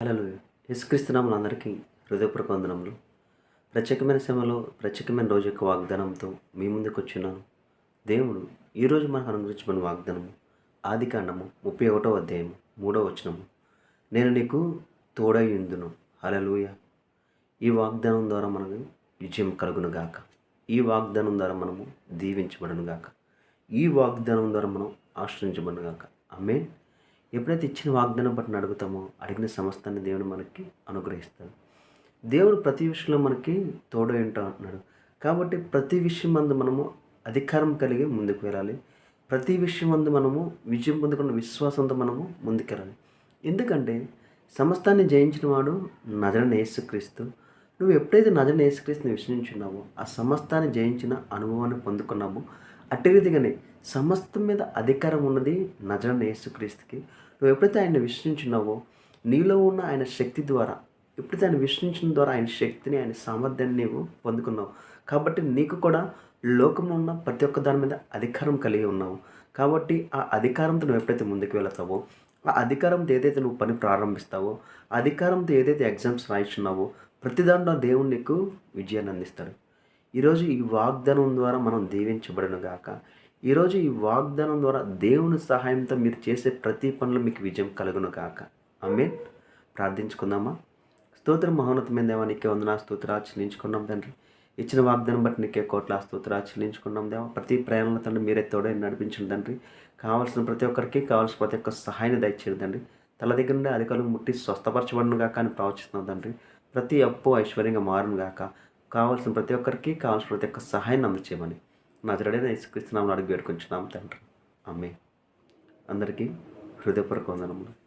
Hello యేసుక్రీస్తునామలు అందరికీ హృదయపూర్వక వందనములు. ప్రత్యేకమైన సమయంలో ప్రత్యేకమైన రోజు యొక్క వాగ్దానంతో మీ ముందుకు వచ్చినాను దేవుడు ఈరోజు మనకు అనుగ్రహించబడిన వాగ్దానము ఆది కాండము ముప్పై ఒకటో అధ్యాయము మూడో వచనము. నేను నీకు తోడై ఉందును హలలుయ ఈ వాగ్దానం ద్వారా మనకు విజయం కలుగును గాక. ఈ వాగ్దానం ద్వారా మనము దీవించబడును గాక. ఈ వాగ్దానం ద్వారా మనం ఆశ్రయించబడును గాక. అమ్మే ఎప్పుడైతే ఇచ్చిన వాగ్దానం బట్టి అడుగుతామో అడిగిన సమస్తాన్ని దేవుడు మనకి అనుగ్రహిస్తాడు. దేవుడు ప్రతి విషయంలో మనకి తోడు ఏంటో అంటున్నాడు కాబట్టి ప్రతి విషయం మందు మనము అధికారం కలిగి ముందుకు వెళ్ళాలి. ప్రతి విషయం మందు మనము విజయం పొందుకున్న విశ్వాసంతో మనము ముందుకెళ్ళాలి ఎందుకంటే సమస్తాన్ని జయించిన వాడు నజరని యేసుక్రీస్తు. నువ్వు ఎప్పుడైతే నజన యేసుక్రీస్తుని విశ్వసించున్నావో ఆ సమస్తాన్ని జయించిన అనుభవాన్ని పొందుకున్నావో అట్టి రీతిగానే సమస్తం మీద అధికారం ఉన్నది నజన యేసుక్రీస్తుకి. నువ్వు ఎప్పుడైతే ఆయన విశ్వసించినావో నీలో ఉన్న ఆయన శక్తి ద్వారా ఎప్పుడైతే ఆయన విశ్వసించిన ద్వారా ఆయన శక్తిని ఆయన సామర్థ్యాన్ని నీవు పొందుకున్నావు. కాబట్టి నీకు కూడా లోకంలో ఉన్న ప్రతి ఒక్క దాని మీద అధికారం కలిగి ఉన్నావు. కాబట్టి ఆ అధికారంతో నువ్వు ఎప్పుడైతే ముందుకు వెళతావో ఆ అధికారంతో ఏదైతే నువ్వు పని ప్రారంభిస్తావో అధికారంతో ఏదైతే ఎగ్జామ్స్ రాయిస్తున్నావో ప్రతి దాంట్లో దేవుడు నీకు విజయాన్ని అందిస్తాడు. ఈరోజు ఈ వాగ్దానం ద్వారా మనం దీవించబడను గాక. ఈరోజు ఈ వాగ్దానం ద్వారా దేవుని సహాయంతో మీరు చేసే ప్రతి పనులు మీకు విజయం కలుగును కాక అమ్మే ప్రార్థించుకుందామా? స్తోత్ర మహోన్నతమైన దేవా నీకే వందనా స్తోత్రా చెల్లించుకున్నాం తండ్రి. ఇచ్చిన వాగ్దానం బట్టి నీకే కోట్ల స్తోత్రా చెల్లించుకున్నాం దేవా. ప్రతి ప్రయాణంలో తండ్రి మీరే తోడే నడిపించండి తండ్రి. కావాల్సిన ప్రతి ఒక్కరికి కావాల్సిన ప్రతి ఒక్క సహాయాన్ని దయచేయండి తండ్రి. తల దగ్గర నుండి అధికారులు ముట్టి స్వస్థపరచబడును గాక అని ప్రవచిస్తున్నాం తండ్రి. ప్రతి అప్పు ఐశ్వర్యంగా మారును గాక. కావాల్సిన ప్రతి ఒక్కరికి కావాల్సిన ప్రతి ఒక్క సహాయాన్ని అందచేయమని నా జడైన యేసుక్రీస్తునామని అడిగి వేడుకొంచున్నాం తండ్రి. అమ్మే అందరికీ హృదయపూర్వక వందనములు.